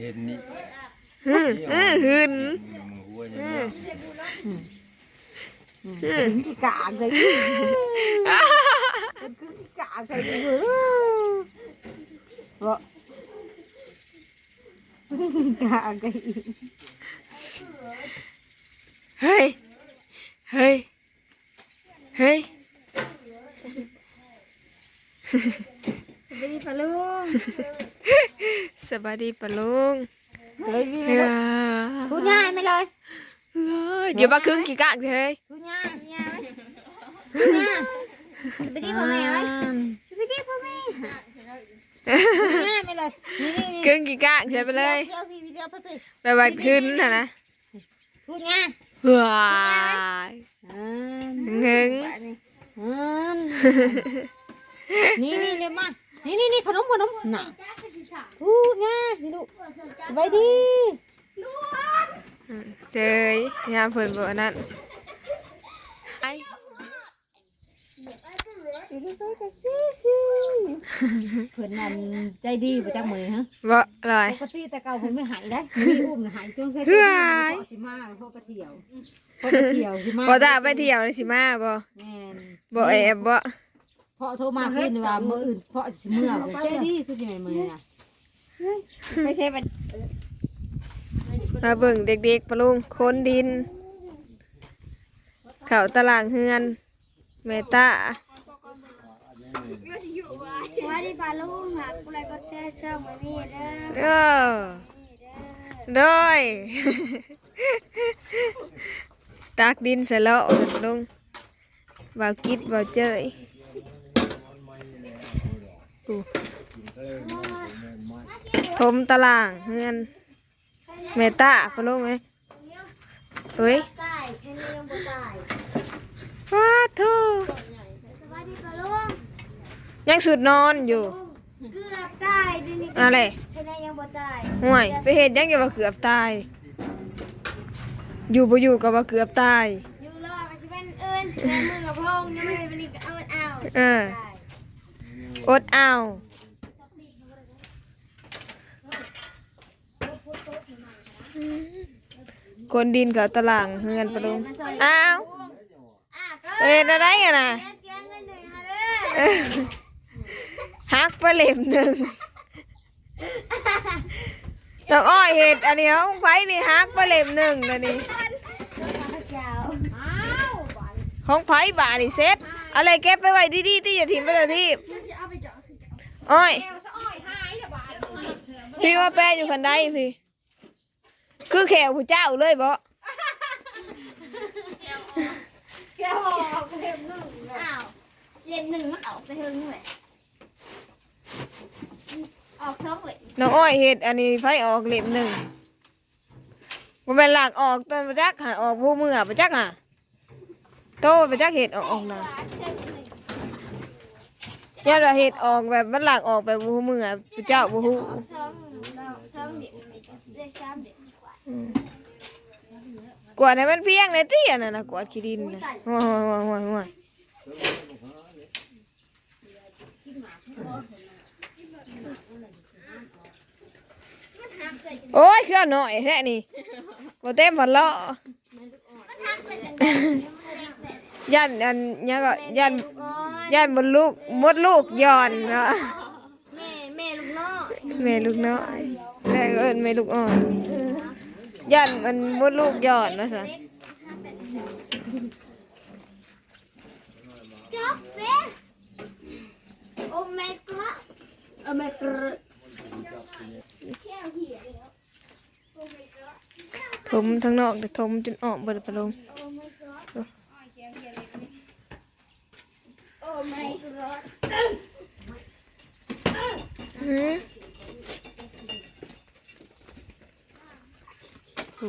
เห็นนี่อืมอืมหืนมึงหัวอย่างนี้ขี้กากเลยเป็นขี้กากใส่มือบ่กากเลยเฮ้ย เฮ้ย เฮ้ยสวัสดีพ่อลุงส บายดีปะลุงเฮ้ยพี่เฮ้ยพูดง่ายไหมเลยเฮ้ยเดี๋ยวมาครึ่งกี่กะเฮ้ยพูดง่ายยายไหมพูดง่ายสวัสดีพ่อแม่ไหมสวัสดีพ่อแม่พูดง่ายไหมเลยนี่นี่นี่ครึ่งกี่กะใช่ไปเลยเดียวพี่เดียวไปไปไปไปขึ้นนะนะพูดง่ายว้ายอืมเงิงอืมนี่นี่เลยมานี่นี่นี่ขนมขนมน่ะ พูดง่ายนี่ลูกสบายดีเจยยามเพิ่นบ่อันนั้นไอ้เพื่อนนั่นใจดีประจักมือฮะบ่ลอยปกติแต่เก่าผมไม่หายได้มีอุ้มน่ะหายจนแค่เฮ้ยสิมาเพราะไปเที่ยวเพราะไปเที่ยวสิมาบ่ตาไปเที่ยวเลยสิมาบ่แม่นบ่แอบบ่เพราะโทรมาขึ้นว่ามื้ออื่นเพราะสิเมื่อใจดีคือสิแม่นมื้อน่ะ ไม่ใช่บัดมาเบิ่งเด็กๆปะลุงคนดิน เข้าตารางเฮือนแม่ตาสวัสดีพ่อลุงค่ะกูเลยก็แซ่ช่องมานี่เด้อเออโดยตักดินใส่แล้วปะลุงบ่าวกิดบ่าวเจย อู้ถมตารางเฮือนแม่ตาปะลุงเอ้ยเฮ้ยตายแค่นี้ยังบ่ตายว้าโธ่สวัสดีพ่อลุงยังสุดนอนอยู่เกือบตายเดี๋ยวนี้อะไรแค่นี้ยังบ่ตายห่วยไปเห็นยังจะว่าเกือบตาย อยู่บ่อยู่ก็ว่าเกือบตาย อยู่รอดมันสิเป็นเอิ้นแม่มือกับพงยังไม่ได้เป็นอีกก็เอาเอาเอออดเอา คนดินกับตารางเฮือนปะลุงอ้าวอะก็เอ็นอะไรอะนะเสียเงินหน่อยค่ะเด้อเออหักไปเล่มหนึ่งดอกอ้อยเห็ดอันนี้ของไผนี่หักไปเล่มหนึ่งนะนี่เจ้าของไผบานี่เซ็ตอะไรเก็บไปไว้ดีๆที่อย่าทิ้งไปเลยที่อ้อยพี่ว่าแปะอยู่คันใดพี่ คือแขวผู้เจ้าเลยบ่อ้าวเล่มหนึ่งมันออกไปเฮงเลยออกสองเลยน้องอ้อยเห็ดอันนี้ไผออกเล่มหนึ่งมันเป็นหลักออกตอนประจักหาออกผู้มือประจักหาโตประจักเห็ดออกออกนะย่าว่าเห็ดออกแบบมันหลักออกแบบผู้มือผู้เจ้าผู้ฮู้สองสองเด็กได้สามเด็ก กว่ากวาดให้มันเพียงเลยที่อันนั้นนะกวาดขี้ดินนะโอ้ยโอ้ยโอ้ยโอ้ยโอ้ยเครื่องหน่อยแท้นี่บ่เต็มพันล้อยันอันยังก็ยันยันบนลูกมดลูกย้อนเนาะแม่แม่ลูกน้อยแม่ลูกน้อยแม่เอิ้นแม่ลูกอ่อน ยันมันมดลูกย้อนว่าซะจ๊อกเด้โอ้แม่กระเออแม่กระแค่เหี้ยแล้วถมทั้งนอกแต่ถมจนออกเบิดไปลงโอ้แม่กระโอ้แม่กระ หือโอ้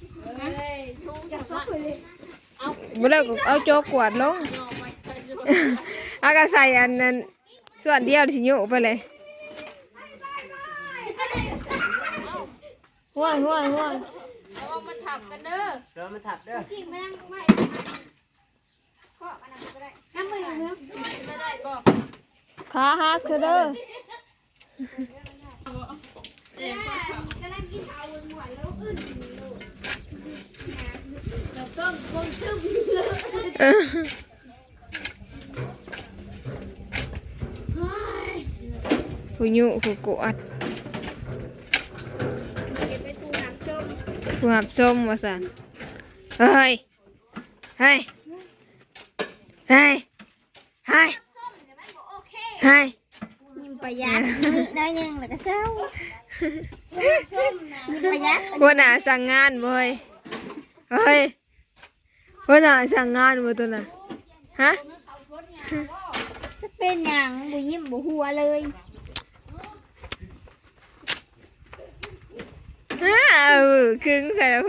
วาดลงเอาก็ใส่อันนั้นส่วนเดียวสิโยกไปเลยห่วงห่วงห่วงเดี๋ยวมันถับเด้อกิ่งมานั่งไม่ข้ออันนั้นก็ได้น้ำมือเนาะขาหักคือเด้อกำลังกินข้าวหวานแล้วอึ้น เออผู้ยุผู้กวาดเก็บไปปูน้ำส้มผู้หับส้มว่าซั่นเฮ้ย เฮ้ยเฮ้ยเฮ้ยส้มเดี๋ยวมันบอกโอเคเฮ้ยยิ้มประหยัดนิดหน้อยหนึงแล้วก็เศร้ายิ้มประหยัดหัวหน้าสั่งงานบ่เฮ้ยเฮ้ยหัวหน้าสั่งงานบ่ตัวน่ะฮะเป็นอย่างบุยิ้มบุหัวเลยอ้าวครึ่งใส่แล้ว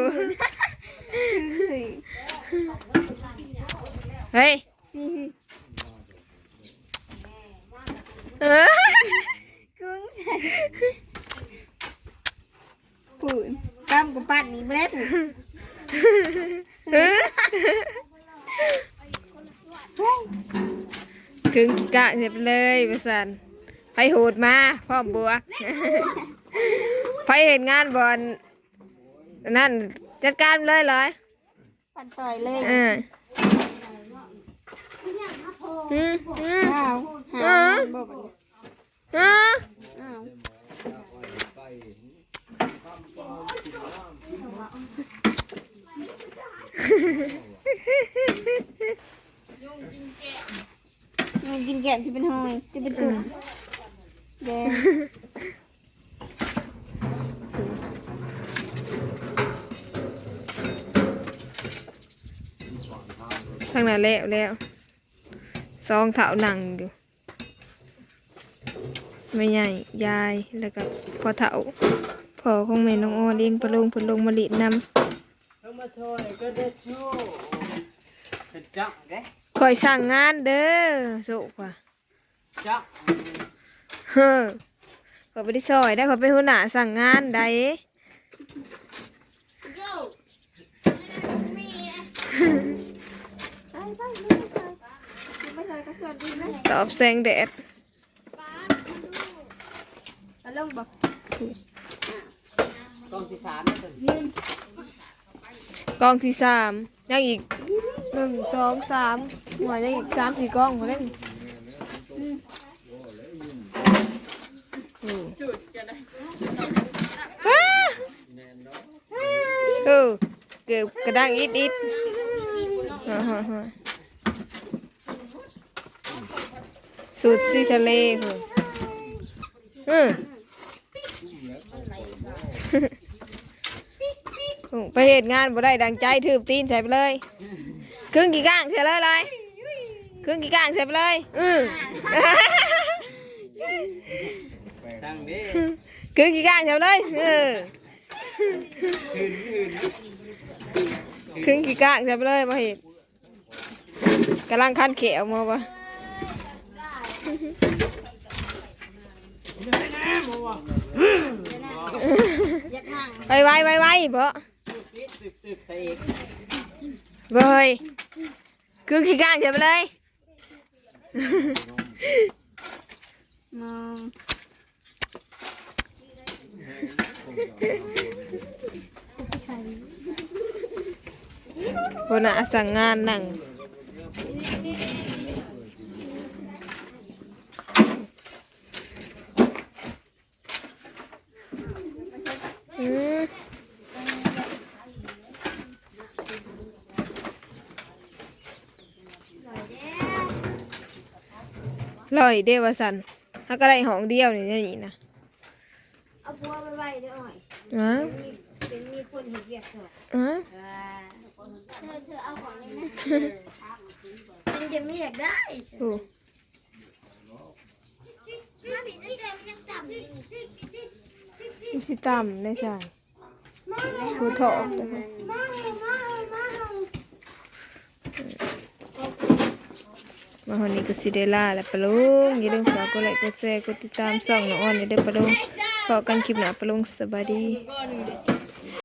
เฮ้ยเออครึ่งใส่ปูนกำกับปั้นนี่ไม่ได้ปูนเออ ครึ่งกี่กะเสร็จเลยประสันไปโหดมาพร้อมบวกไปเห็นงานบอลนั่นจัดการเลยเลยปั้นต่อยเลยเอออืมอืมอ้าวเออบอกเอออ้าว มันกินแกมที่เป็นหอยที่เป็นตุ่มแดงทางนั้นแล้วแล้วซองเถาหนังอยู่ไม่ใหญ่ยายแล้วก็พอเถาพอของแม่น้องอ้อเลี้ยงปลาลงปลาลงมาลินลง มาช่วยก็ได้ชู้เป็นจังเด้ำคอยสั่งงานเด้อโสุกว่าจังเฮ้อขอยไปได้ซอยได้ขอยเป็นหัวหน้าสั่งงานได้โย่มีไปไปไปไปไปก็ส่วนดีนะตอบแสงแดดมาลงบอกกองที่สามนี่เป็น กองที่สามยังอีกหนึ่งสองสามหวยังอีกสามสี่กองหมดเลยอืมอ้าเออเกือบกระด้างอิดอิดสูตรซีทะเลเหรออืมอืม ไปเหตุงานบ่ได้ดังใจถือตีนใส่ไปเลยครึ่งกี่ก้างใส่เลยเลยครึ่งกี่ก้างใส่ไปเลยอืมสั่งเด้ครึ่งกี่ก้างใส่ไปเลยเออครึ่งกี่ก้างใส่ไปเลยบ่เห็นกำลังคันเขียวมาบ่อยากนั่งไปไวไวไวบ่ตึกตึกตึก ใส่อีก เบยครึ่งกี่ก้างใส่ไปเลย มอง คนน่ะสั่งงานนั่ง ลอยเดวสันถ้าก็ได้ห้องเดียวนี่นี่นะเอาบัวไปไว้เด้อหน่อยอ๋อมีเป็นมีคนเห็นเกียรติเถอะอ๋ออ่าเอาของเลยนะมันจะไม่อยากได้โอ้ถ้าผิดได้ใจมันยังจับอยู่มันสิต่ำได้ใช่กูถอกแต่ว่า มาวันนี้ก็สิเดล่าและปะลุงอย่าลืมฝากกดไลค์กดแชร์กดติดตามส่องน้องอ้อนอย่าเด้ปะลุงพอกันคลิปหน้าปะลุงสบายดี